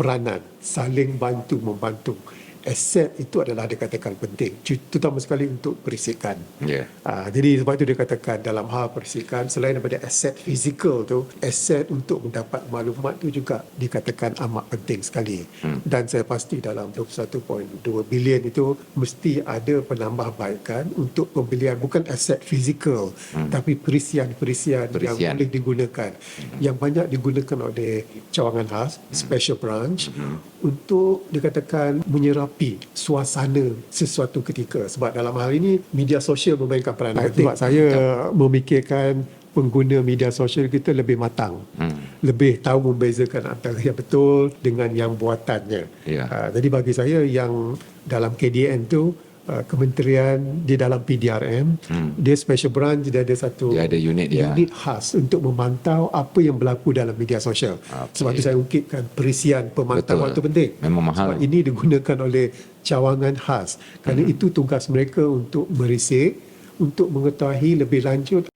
peranan saling bantu membantu aset itu adalah dikatakan penting terutama sekali untuk perisikan Ya. Ah, jadi sebab itu dia katakan dalam hal perisikan selain daripada aset fizikal tu aset untuk mendapat maklumat tu juga dikatakan amat penting sekali hmm. dan saya pasti dalam 21.2 bilion itu mesti ada penambahbaikan untuk pembelian bukan aset fizikal hmm. tapi perisian-perisian yang boleh digunakan hmm. yang banyak digunakan oleh cawangan khas hmm. special branch hmm. untuk dikatakan menyerapi suasana sesuatu ketika. Sebab dalam hal ini media sosial memainkan peranan penting. sebab saya memikirkan pengguna media sosial kita lebih matang. Hmm. lebih tahu membezakan antara yang betul dengan yang buatannya. Ya. uh, jadi bagi saya yang dalam KDN tu uh, kementerian di dalam PDRM hmm. dia special branch dia ada satu Dia ada unit dia. unit khas untuk memantau apa yang berlaku dalam media sosial Okey. sebab tu saya ungkitkan perisian pemantauan Betul. itu penting Memang mahal. sebab ini digunakan oleh cawangan khas kerana Hmm. itu tugas mereka untuk merisik untuk mengetahui lebih lanjut